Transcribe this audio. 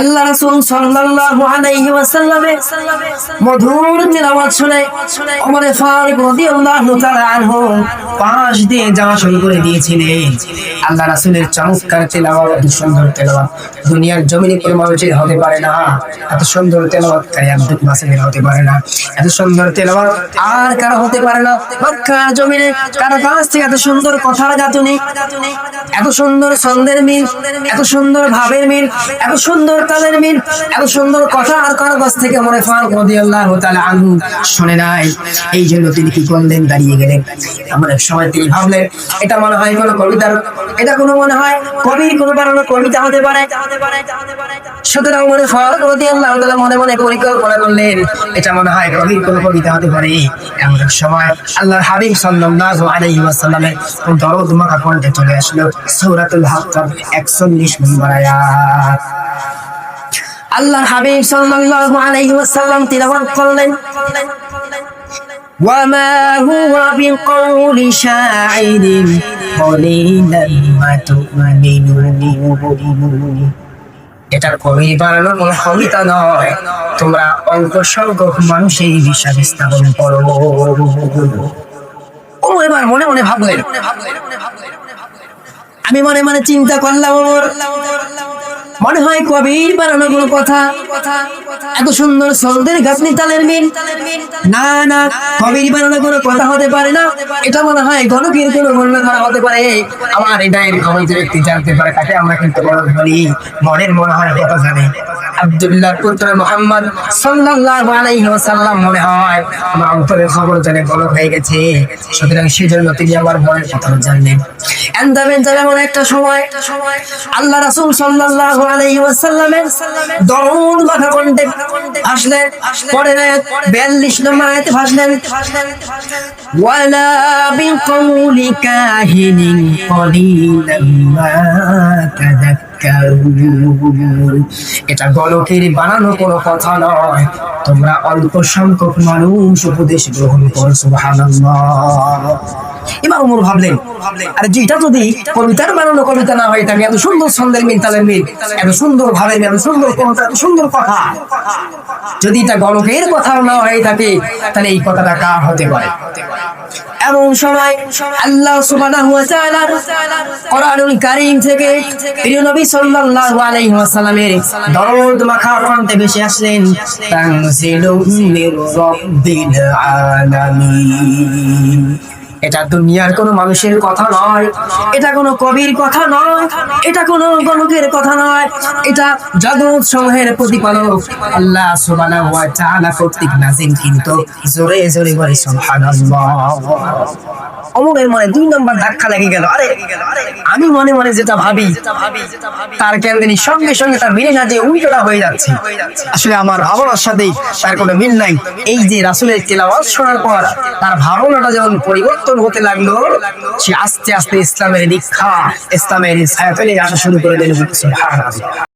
আল্লাহ রাসূল সাল্লাল্লাহু আলাইহি ওয়াসাল্লামের মধুর তেলাওয়াত শুনে ওমর ফারুক রাদিয়াল্লাহু তাআলা আনহু পাশ দিয়ে যাওয়া শুরু করে দিয়েছিলেন। আল্লাহ রাসূলের চমৎকার তেলাওয়াত, এত সুন্দর তেলাওয়াত। দুনিয়ার জমিনে কোনো মানুষের হতে পারে না। এত সুন্দর তেলাওয়াত কারি আব্দুল মাসিমের হতে পারে না। এত সুন্দর তেলাওয়াত আর কারও হতে পারে না। মক্কার জমিনে কারও কাছ থেকে এত সুন্দর কথার গাঁথুনি, এত সুন্দর ছন্দের মিল, এত সুন্দর ভাবের মিল, এত সুন্দর তালের মিল। এত সুন্দর কথা আর কারও কাছ থেকে মনে ফারুক রাদিয়াল্লাহু তাআলা আনহু শুনে নাই। এই জন্য তিনি কি করলেন? দাঁড়িয়ে গেলেন। এক সময় তিনি ভাবলেন, এটা মনে হয় কোনো কবিতার, এটা কোনো মনে হয় কবির কোনো বানানো কবিতা হতে পারে। সুতরাং মনে ফারুক রাদিয়াল্লাহু তাআলা মনে মনে পরিকল্পনা করলেন, এটা মনে হয় কবির কোনো কবিতা হতে পারে। এমন সময় আল্লাহর হাবিব সাল্লাল্লাহু আলাইহি দরদ মাখা কণ্ঠে চলে আসলো সূরাতুল হাক্কার 41 নম্বর আয়াত। আল্লাহর হাবিব সাল্লাল্লাহু আলাইহি ওয়াসাল্লাম তিলাওয়াত করলেন وما هو بقول شاعر قليلا ما تؤمنون এটার কবি বানানো কোনো কবিতা নয় তোমরা অল্প সংখ্যক মানুষ এই বিশ্বাস স্থাপন করো ও এবার মনে মনে ভাবলেন আমি মনে মনে চিন্তা করলাম ওর মনে হয় কবির বানানো কোনো কথা। এত সুন্দর সন্দের গাছনি তালের মিল। না না, কবির বানানো কোনো কথা হতে পারে না। এটা মনে হয় গণকের কোনো বর্ণনা করা হতে পারে। আমার এটাই খবর যে ব্যক্তি জানতে পারে, তাকে আমরা কিন্তু মনের মনে হয় কথা জানে। আব্দুল্লাহ পুত্র মোহাম্মদ সাল্লাল্লাহু আলাইহি ওয়াসাল্লাম মনে হয়, আমার খবর জানে হয়ে গেছে। সুতরাং তিনি আমার মনের কথা জানলেন। এন্দাবেন যাবে একটা সময়, আল্লাহ রাসূল সাল্লাল্লাহু আলাইহি ওয়াসাল্লামের দরুদ মাথা কণ্ঠে আসলেন পরে 42 নম্বর আয়াতে ভাসলেন, ওয়ালা বিকাউলি কাহিনিন কলিলাম মা এটা গলকের বানানো কোনো কথা নয়। তোমরা অল্প সংখ্যক মানুষ উপদেশ গ্রহণ করছ সুবহানাল্লাহ। এবার উমর ভাবলেন, আরে যে এটা যদি কবিতার বানানো কবিতা না হয় থাকে এত সুন্দর ছন্দের মিল, তালের মিল। এত সুন্দর ভাবে এত সুন্দর কবিতা, এত সুন্দর কথা। যদি এটা গণকের কথা না হয়ে থাকে, তাহলে এই কথাটা কার হতে পারে? এমন সময় আল্লাহ সুবহানাহু ওয়া তাআলা কোরআনুল কারীম থেকে প্রিয় নবী সাল্লাল্লাহু আলাইহি ওয়াসাল্লামের দরদ মাখা কণ্ঠে ভেসে আসলেন, তানজিলুম মির রাব্বিল আলামিন। এটা দুনিয়ার কোনো মানুষের কথা নয়। এটা কোনো কবির কথা নয়। এটা কোনো গণকের কথা নয়। এটা জগৎ সমূহের প্রতিপালক। আল্লাহ সুবহানাহু ওয়া তাআলা কর্তৃক নাজিল কিন্তু জোরে জোরে বলে, সুবহানাল্লাহ। অমরের মনে দুই নম্বর ধাক্কা লেগে গেল। আরে, আমি মনে মনে যেটা ভাবি, তার কেন্দ্রিক সঙ্গে সঙ্গে তার মিলে যে উল্টোটা হয়ে যাচ্ছে। আসলে আমার ভাবনার সাথে তার কোনো মিল নাই। এই যে রাসুলের তেলাওয়াত শোনার পর তার ভাবনাটা যেমন পরিবর্তন হতে লাগল, সে আস্তে আস্তে ইসলামের দীক্ষা, ইসলামের ছায়া ফেলে আসা শুরু করে দিল।